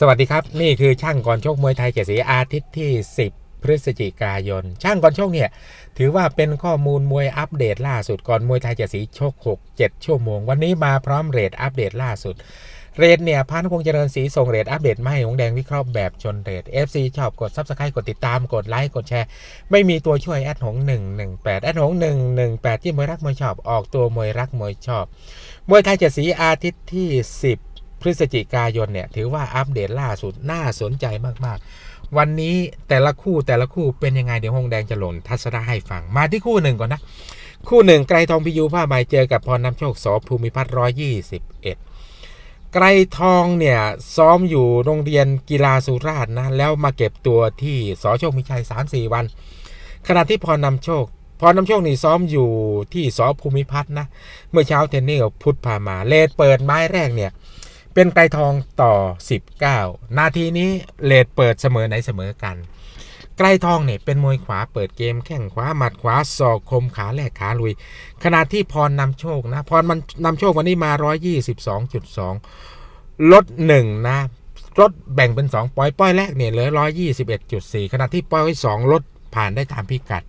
สวัสดีครับ นี่คือช่างก่อนโชคมวยไทยเจ็ดสีอาทิตย์ที่ 10 พฤศจิกายน ช่างก่อนโชคเนี่ย ถือว่าเป็นข้อมูลมวยอัปเดตล่าสุดก่อนมวยไทยเจ็ดสีโชค6 7 ชั่วโมง วันนี้มาพร้อมเรทอัปเดตล่าสุด เรทเนี่ยพานุพงษ์เจริญศรีส่งเรทอัปเดตมาให้หงแดงวิเคราะห์แบบชนเรท FC ชอบกด Subscribe กดติดตามกดไลค์กดแชร์ ไม่มีตัวช่วยแอดหง118แอดหง118 ที่มวยรักมวยชอบออกตัวมวยรักมวยชอบมวยไทยเจ็ดสีอาทิตย์ที่ 10 พฤศจิกายนเนี่ยถือว่าอัปเดตล่าสุดน่าสนใจมากๆ วันนี้แต่ละคู่แต่ละคู่เป็นยังไงเดี๋ยวหงแดงจะหล่นทัศนะให้ฟังมาที่คู่หนึ่งก่อนนะ คู่หนึ่งไกรทองพิยูผ้าใบเจอกับพรน้ำโชคสอภูมิพัฒน์ร้อยยี่สิบเอ็ดไกรทองเนี่ยซ้อมอยู่โรงเรียนกีฬาสุราษฎร์นะแล้วมาเก็บตัวที่สอโชคมิชัย3-4วัน ขณะที่พรนำโชคพรนำโชคนี่ซ้อมอยู่ที่สอภูมิพัฒน์นะเมื่อเช้าเทนนิสพุทธพามาเลดเปิดไม้แรกเนี่ย เป็นไกรทองต่อ 19 นาทีนี้เลดเปิดเสมอไหนเสมอกัน ไกรทองเนี่ยเป็นมวยขวาเปิดเกมแข้งขวาหมัดขวาศอกคมขาแหลกขาลุย ขณะที่พรนำโชคนะ พรมันนำโชควันนี้มา 122.2 ลดหนึ่งนะลดแบ่งเป็น 2 ปอยป้อยแรกเนี่ยเหลือ 121.4 ขณะที่ปอยสองลดผ่านได้ตามพิกัด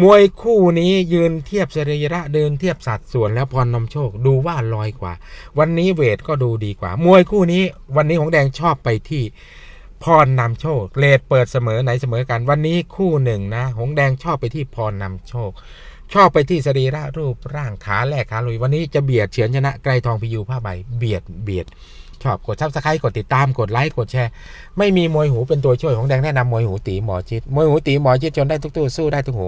มวยคู่นี้ยืนเทียบสรีระเดินเทียบสัดส่วนแล้วพรนำโชคดูว่าลอยกว่า วันนี้เวทก็ดูดีกว่า มวยคู่นี้ วันนี้ของแดงชอบไปที่พรนำโชคเลดเปิดเสมอไหนเสมอกัน วันนี้คู่หนึ่งนะ หงแดงชอบไปที่พรนำโชค ชอบไปที่สรีระรูปร่างขาแหลกขาลุย วันนี้จะเบียดเฉือนชนะไกรทองพิยูผ้าใบเบียดเบียด ชอบกดซับสไครต์กดติดตามกดไลค์กดแชร์ ไม่มีมวยหูเป็นตัวช่วยของแดงแนะนำมวยหูตีหมอจิตมวยหูตีหมอจิตจนได้ทุกตู้สู้ได้ทุกหู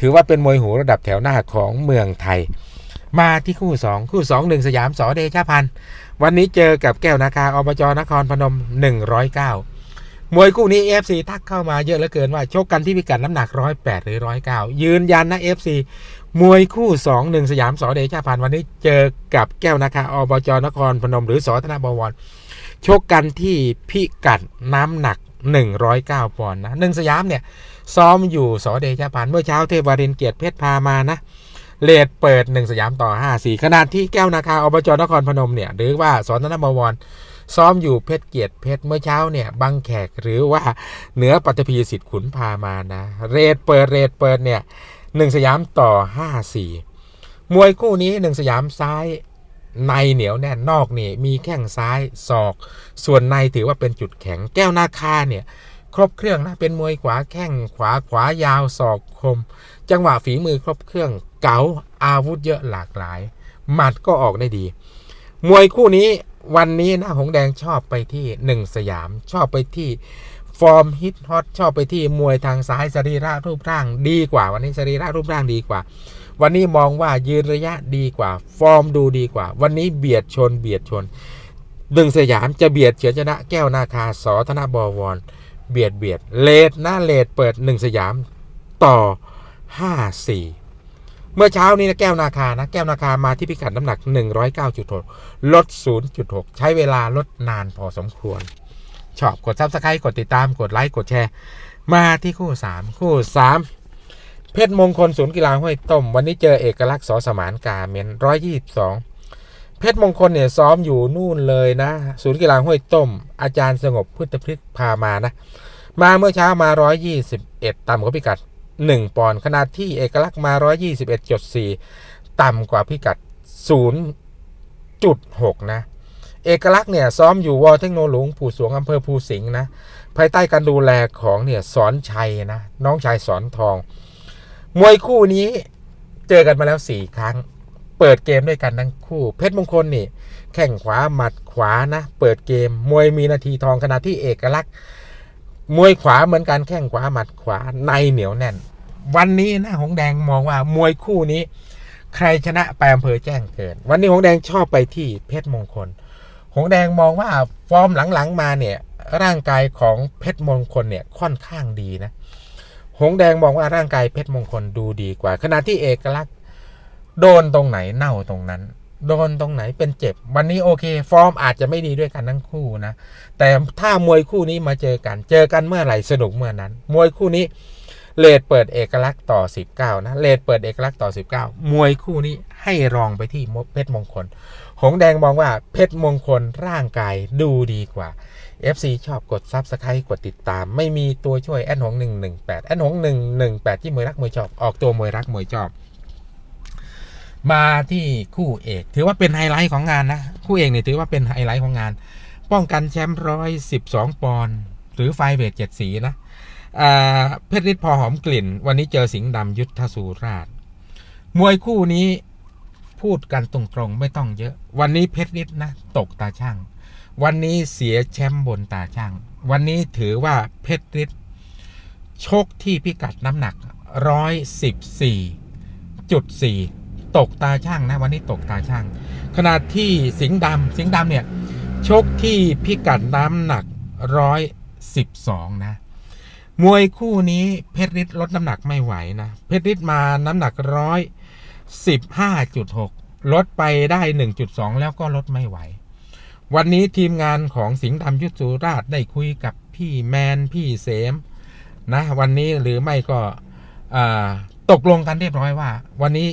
ถือว่าเป็นมวยหูระดับแถวหน้าของเมืองไทย มาที่คู่ 2 คู่2 1สยามสอเดชพันธ์วันนี้เจอกับแก้วนาคาอบจนครพนม 109 มวยคู่นี้ FC ทักเข้ามาเยอะเหลือเกินว่าชกกันที่พิกัดน้ำหนัก 108 หรือ 109 ยืนยันนะ FC มวยคู่ 2 1 สยามสอเดชาพันวันนี้เจอกับแก้วนาคาอบจนครพนมหรือสอธนาบวรชกกันที่พิกัดน้ำหนัก 109 ปอนด์นะหนึ่งสยามเนี่ยซ้อมอยู่สอเดชาพันเมื่อเช้าเทพวารินเกียรติเพชรพามานะเลดเปิด 1 สยามต่อ 5 4ขณะที่แก้วนาคาอบจนครพนมเนี่ยหรือว่าสอนธนบวร ซ้อมอยู่เพชรเกียรติเพชรเมื่อเช้าเนี่ยบางแขกหรือว่าเหนือปัตตภีสิทธิ์ขุนพามานะ เรดเปิดเรดเปิดเนี่ยหนึ่งสยามต่อ5 4มวยคู่นี้หนึ่งสยามซ้ายในเหนียวแน่นนอกนี่มีแข้งซ้ายศอก ส่วนในถือว่าเป็นจุดแข็งแก้วนาคาเนี่ยครบเครื่องนะเป็นมวยขวาแข้งขวาขวายาวศอกคม จังหวะฝีมือครบเครื่องเก๋าอาวุธเยอะหลากหลาย หมัดก็ออกได้ดี มวยคู่นี้ วันนี้นะหงแดงชอบไปที่หนึ่งสยาม ชอบไปที่ฟอร์มฮิตฮอตชอบไปที่มวยทางซ้ายสรีระรูปร่างดีกว่า วันนี้สรีระรูปร่างดีกว่า วันนี้มองว่ายืนระยะดีกว่า ฟอร์มดูดีกว่า วันนี้เบียดชนเบียดชนหนึ่งสยามจะเบียดเฉือนชนะแก้วนาคาสอธนบวร เบียดเบียดเลดหน้าเลดเปิดหนึ่งสยามต่อห้าสี่ เมื่อเช้านี้นะแก้วนาคานะแก้วนาคามาที่พิกัดน้ำหนัก 109.6 ลด 0.6 ใช้เวลาลดนานพอสมควร ชอบกดซับสไครต์กดติดตามกดไลค์กดแชร์ มาที่คู่ 3 คู่ 3 เพชรมงคลศูนย์กีฬาห้วยต้ม วันนี้เจอเอกลักษณ์สอสมานกาเมน122 เพชรมงคลเนี่ยซ้อมอยู่นู่นเลยนะ ศูนย์กีฬาห้วยต้ม อาจารย์สงบพุทธพฤกษ์พามานะ มาเมื่อเช้ามา 121 ต่ำกว่าพิกัด 1 ปอนด์ขณะที่เอกลักษณ์มา 121.4 ต่ำกว่าพิกัด 0.6 นะ เอกลักษณ์เนี่ยซ้อมอยู่วอเทคโนหลวงปู่สวงอำเภอภูสิงห์นะ ภายใต้การดูแลของเนี่ยสอนชัยนะ น้องชายสอนทอง มวยคู่นี้เจอกันมาแล้ว 4 ครั้ง เปิดเกมด้วยกันทั้งคู่ เพชรมงคลนี่ แข่งขวาหมัดขวานะ เปิดเกม มวยมีนาทีทองขณะที่เอกลักษณ์มวยขวาเหมือนกันแข้งขวาหมัดขวาในเหนียวแน่น วันนี้นะหงแดงมองว่ามวยคู่นี้ ใครชนะไปอำเภอแจ้งเกิด วันนี้หงแดงชอบไปที่เพชรมงคล หงแดงมองว่าฟอร์มหลังๆมาเนี่ย ร่างกายของเพชรมงคลเนี่ยค่อนข้างดีนะหงแดงมองว่าร่างกายเพชรมงคลดูดีกว่า ขณะที่เอกลักษณ์โดนตรงไหนเน่าตรงนั้น โดนตรงไหนเป็นเจ็บ วันนี้โอเค ฟอร์มอาจจะไม่ดีด้วยกันทั้งคู่นะ แต่ถ้ามวยคู่นี้มาเจอกัน เจอกันเมื่อไหร่สนุกเมื่อนั้น มวยคู่นี้ เลดเปิดเอกลักษณ์ต่อ 19 นะเลดเปิดเอกลักษณ์ต่อ 19 มวยคู่นี้ให้รองไปที่เพชรมงคล หงแดงมองว่าเพชรมงคลร่างกายดูดีกว่า FC ชอบกดซับสไครต์กดติดตาม ไม่มีตัวช่วยแอนหง118แอนหง118 ที่มวยรักมวยชอบออกตัวมวยรักมวยชอบมาที่คู่เอก ถือว่าเป็นไฮไลท์ของงานนะ คู่เอกเนี่ยถือว่าเป็นไฮไลท์ของงาน ป้องกันแชมป์ร้อยสิบสองปอนด์หรือไฟเวทเจ็ดสีนะ เพชรฤทธิ์พอหอมกลิ่น วันนี้เจอสิงห์ดำยุทธสุราช มวยคู่นี้พูดกันตรงๆ ไม่ต้องเยอะ วันนี้เพชรฤทธิ์นะ ตกตาช่าง วันนี้เสียแชมป์บนตาช่าง วันนี้ถือว่าเพชรฤทธิ์ชกที่พิกัดน้ำหนักร้อยสิบสี่จุดสี่ตกตาช่างนะ วันนี้ตกตาช่าง ขณะที่สิงห์ดำสิงห์ดำเนี่ยชกที่พิกัดน้ำหนักร้อยสิบสองนะ มวยคู่นี้เพชรฤทธิ์ลดน้ำหนักไม่ไหวนะ เพชรฤทธิ์มาน้ำหนักร้อยสิบห้าจุดหกลดไปได้หนึ่งจุดสองแล้วก็ลดไม่ไหว วันนี้ทีมงานของสิงห์ดำยุทธสุราชได้คุยกับพี่แมนพี่เสมนะวันนี้หรือไม่ก็ตกลงกันเรียบร้อยว่า วันนี้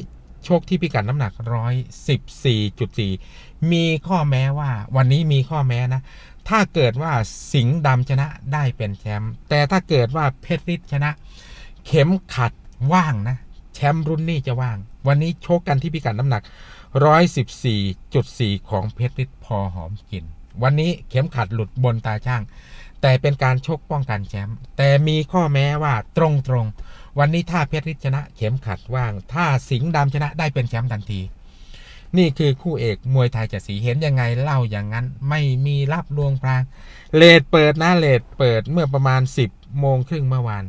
โชคที่พิกัดน้ำหนักร้อยสิบสี่จุดสี่มีข้อแม้ว่า วันนี้มีข้อแม้นะ ถ้าเกิดว่าสิงห์ดำชนะได้เป็นแชมป์แต่ถ้าเกิดว่าเพชรฤทธิ์ชนะ เข็มขัดว่างนะ แชมป์รุ่นนี้จะว่าง วันนี้โชกกันที่พิกัดน้ำหนัก 114.4 ของเพชรฤทธิ์พอหอมกลิ่นวันนี้เข็มขัดหลุดบนตาช่าง แต่เป็นการชกป้องกันแชมป์แต่มีข้อแม้ว่าตรงตรงๆวันนี้ถ้าเพชรฤทธิ์ชนะ เข็มขัดว่าง ถ้าสิงห์ดำชนะได้เป็นแชมป์ทันที นี่คือคู่เอกมวยไทยจะสีเห็นยังไงเล่าอย่างนั้นไม่มีรับลวงพรางเลดเปิดนะเลดเปิดเมื่อประมาณ 10โมงครึ่งเมื่อวาน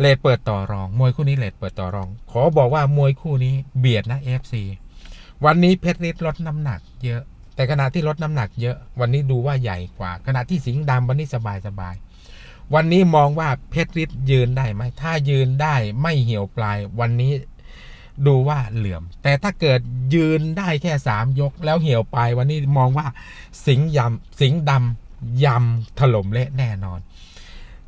เลดเปิดต่อรอง มวยคู่นี้เลดเปิดต่อรอง ขอบอกว่ามวยคู่นี้เบียดนะ FC วันนี้เพชรฤทธิ์ลดน้ำหนักเยอะ แต่ขณะที่ลดน้ำหนักเยอะ วันนี้ดูว่าใหญ่กว่า ขณะที่สิงห์ดำวันนี้สบายสบายวันนี้มองว่าเพชรฤทธิ์ยืนได้ไหมถ้ายืนได้ไม่เหี่ยวปลาย วันนี้ ดูว่าเหลื่อม แต่ถ้าเกิดยืนได้แค่สามยกแล้วเหี่ยวไปวันนี้มองว่าสิงยำสิงดำยำถล่มเละแน่นอน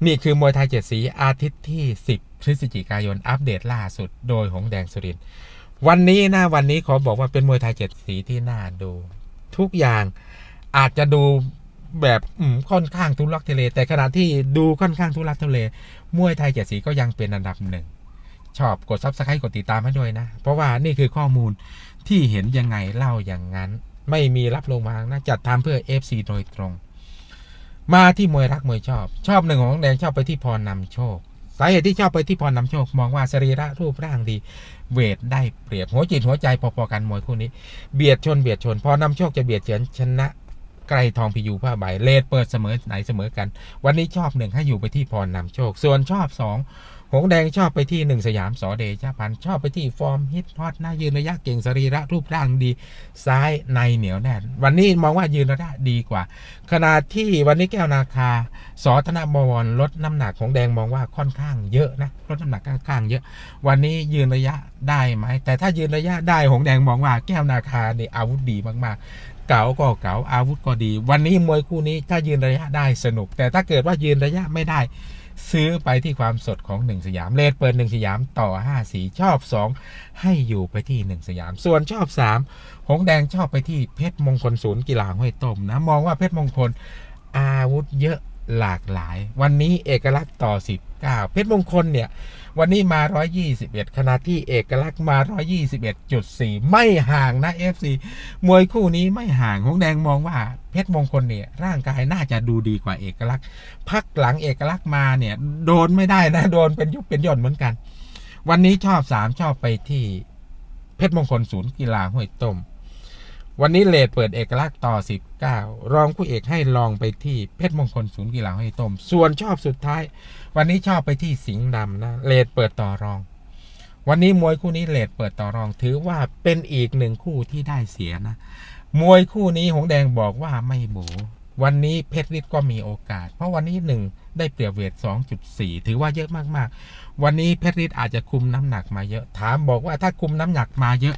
นี่คือมวยไทยเจ็ดสีอาทิตย์ที่ 10 พฤศจิกายนอัปเดตล่าสุดโดยหงแดงสุรินวันนี้นะวันนี้ขอบอกว่าเป็นมวยไทยเจ็ดสีที่น่าดู ทุกอย่างอาจจะดูแบบค่อนข้างทุลักทุเลแต่ขณะที่ดูค่อนข้างทุลักทุเลมวยไทยเจ็ดสีก็ยังเป็นอันดับหนึ่ง ชอบกดซับสไครต์กดติดตามให้ด้วยนะ เพราะว่านี่คือข้อมูลที่เห็นยังไงเล่าอย่างนั้น ไม่มีรับลงมานะ จัดทำเพื่อ FC โดยตรง มาที่มวยรักมวยชอบ ชอบหนึ่งของแดงชอบไปที่พรนำโชค สาเหตุที่ชอบไปที่พรนำโชค มองว่าสรีระรูปร่างดี เวทได้เปรียบหัวจิตหัวใจพอๆกันมวยคู่นี้ เบียดชนเบียดชน พอนำโชคจะเบียดเฉือนชนะไกรทองพิยูผ้าใบเลดเปิดเสมอไหนเสมอกัน วันนี้ชอบหนึ่งให้อยู่ไปที่พรนำโชค ส่วนชอบสอง หงแดงชอบไปที่หนึ่งสยามสอเดชพันธ์ชอบไปที่ฟอร์มฮิตฮอตหน้ายืนระยะเก่งสรีระรูปร่างดี ซ้ายในเหนียวแน่น วันนี้มองว่ายืนระยะดีกว่า ขณะที่วันนี้แก้วนาคาสอธนบวรลดน้ำหนักของแดงมองว่าค่อนข้างเยอะนะลดน้ำหนักค่อนข้างเยอะ วันนี้ยืนระยะได้ไหมแต่ถ้ายืนระยะได้หงแดงมองว่าแก้วนาคาเนี่ยอาวุธดีมากๆ เก๋าก็เก๋าอาวุธก็ดี วันนี้มวยคู่นี้ถ้ายืนระยะได้สนุก แต่ถ้าเกิดว่ายืนระยะไม่ได้ ซื้อไปที่ความสดของหนึ่งสยามเลทเปิดหนึ่งสยามต่อห้าสีชอบสองให้อยู่ไปที่หนึ่งสยาม ส่วนชอบสามหงแดงชอบไปที่เพชรมงคลศูนย์กีฬาห้วยต้มนะ มองว่าเพชรมงคลอาวุธเยอะ หลากหลาย วันนี้เอกลักษณ์ต่อ 19 เพชรมงคลเนี่ย วันนี้มา 121 ขณะที่เอกลักษณ์มา 121.4 ไม่ห่างนะ FC มวยคู่นี้ไม่ห่างหงแดงมองว่าเพชรมงคลเนี่ยร่างกายน่าจะดูดีกว่าเอกลักษณ์ พักหลังเอกลักษณ์มาเนี่ย โดนไม่ได้นะ โดนเป็นยุบเป็นหย่อนเหมือนกัน วันนี้ชอบสามชอบไปที่เพชรมงคลศูนย์กีฬาห้วยต้ม วันนี้เลดเปิดเอกลักษณ์ต่อ 19 รองคู่เอกให้ลองไปที่เพชรมงคลศูนย์กีฬาห้วยต้ม ส่วนชอบสุดท้าย วันนี้ชอบไปที่สิงห์ดำนะเลดเปิดต่อรอง วันนี้มวยคู่นี้เลดเปิดต่อรอง ถือว่าเป็นอีกหนึ่งคู่ที่ได้เสียนะ มวยคู่นี้หงแดงบอกว่าไม่หมูวันนี้เพชรฤทธิ์ก็มีโอกาส เพราะวันนี้หนึ่งได้เปรียบเวท 2.4 ถือว่าเยอะมากๆ วันนี้เพชรฤทธิ์อาจจะคุมน้ำหนักมาเยอะ ถามบอกว่าถ้าคุมน้ำหนักมาเยอะ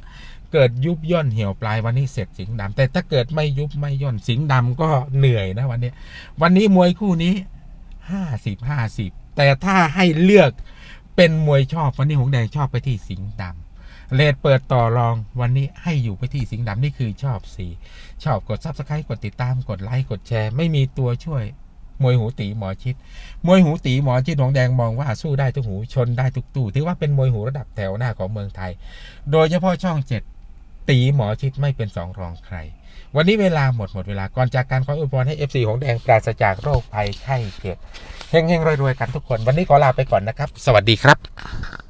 เกิดยุบย่นเหี่ยวปลายวันนี้เสร็จสิงห์ดำแต่ถ้าเกิดไม่ยุบไม่ย่นสิงห์ดำก็เหนื่อยนะวันนี้ วันนี้มวยคู่นี้50 50แต่ถ้าให้เลือกเป็นมวยชอบวันนี้หงแดงชอบไปที่สิงห์ดำเลดเปิดต่อรองวันนี้ให้อยู่ไปที่สิงห์ดำนี่คือชอบสีชอบกดซับสไครต์กดติดตามกดไลค์กดแชร์ ไม่มีตัวช่วยมวยหูตีหมอชิด มวยหูตีหมอชิดหงแดงมองว่าสู้ได้ทุกหูชนได้ทุกตู้ ถือว่าเป็นมวยหูระดับแถวหน้าของเมืองไทย โดยเฉพาะช่องเจ็ด ตีหมอชิดไม่เป็นสองรองใคร วันนี้เวลาหมดหมดเวลาก่อนจากการขออุปกรให้ FC ของแดงปราศจากโรคภัยไข้เจ็บเฮงๆรวยๆกันทุกคน วันนี้ขอลาไปก่อนนะครับ สวัสดีครับ